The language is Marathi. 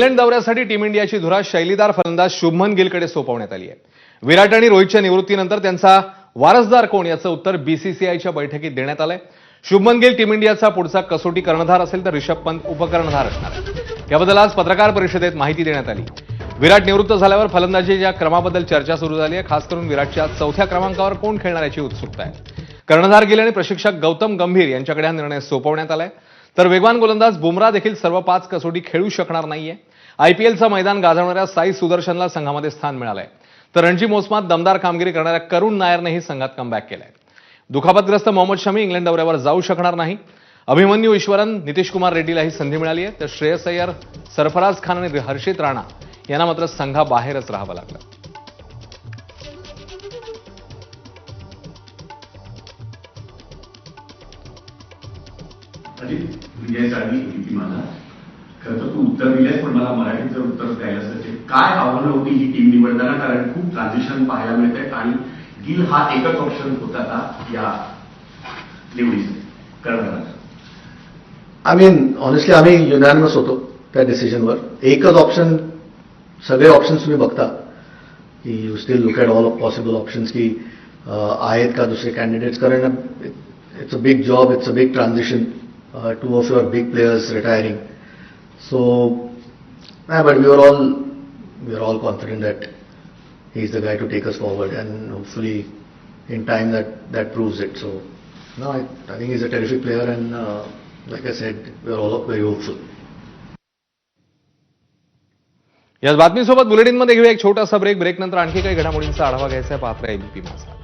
इंग्लंड दौऱ्यासाठी टीम इंडियाची धुरा शैलीदार फलंदाज शुभमन गिलकडे सोपवण्यात आली आहे. विराट आणि रोहितच्या निवृत्तीनंतर त्यांचा वारसदार कोण याचं उत्तर बीसीसीआयच्या बैठकीत देण्यात आलंय. शुभमन गिल टीम इंडियाचा पुढचा कसोटी कर्णधार असेल तर रिषभ पंत उपकर्णधार असणार. याबद्दल आज पत्रकार परिषदेत माहिती देण्यात आली. विराट निवृत्त झाल्यावर फलंदाजीच्या क्रमाबद्दल चर्चा सुरू झाली आहे खास करून विराटच्या चौथ्या क्रमांकावर कोण खेळणार याची उत्सुकता आहे. कर्णधार गिल आणि प्रशिक्षक गौतम गंभीर यांच्याकडे हा निर्णय सोपवण्यात आलाय. तर वेगवान गोलंदाज बुमरा देखील सर्व पाच कसोटी खेळू शकणार नाहीये. आयपीएलचं मैदान गाजवणाऱ्या साई सुदर्शनला संघामध्ये स्थान मिळालंय. तर रणजी मोसमात दमदार कामगिरी करणाऱ्या करुण नायरनेही संघात कमबॅक केलाय. दुखापतग्रस्त मोहम्मद शमी इंग्लंड दौऱ्यावर जाऊ शकणार नाही. अभिमन्यू ईश्वरन नितीश कुमार रेड्डीला ही संधी मिळाली आहे. तर श्रेयस अय्यर सरफराज खान आणि हर्षित राणा यांना मात्र संघाबाहेरच राहावं लागलं. अजित विजयासाठी होती मला खरं तर तू उत्तर दिलंस पण मला मराठीत जर उत्तर द्यायला असायचे काय आव्हानं होती ही टीम निवडताना? कारण खूप ट्रान्झिशन पाहायला मिळत आहेत आणि गिल हा एकच ऑप्शन होता का या निवडीसाठी करणार आय मीन ऑनेस्टली आम्ही युनॅनिमस होतो त्या डिसिजनवर एकच ऑप्शन सगळे ऑप्शन्स तुम्ही बघता. की you still look at all possible options की आहेत का दुसरे कॅन्डिडेट्स कारण it's a big job it's a big transition two of your big players retiring so नाही but we are all we are all confident that he is the guy to take us forward and hopefully in time that that proves it so no I, I think he's a terrific player and uh, like I said we're all very hopeful याच बातमीसोबत बुलेटिनमध्ये घेऊया एक छोटासा ब्रेक ब्रेक नंतर आणखी काही घडामोडींचा आढावा घ्यायचा आहे पात्र एबीपी माझा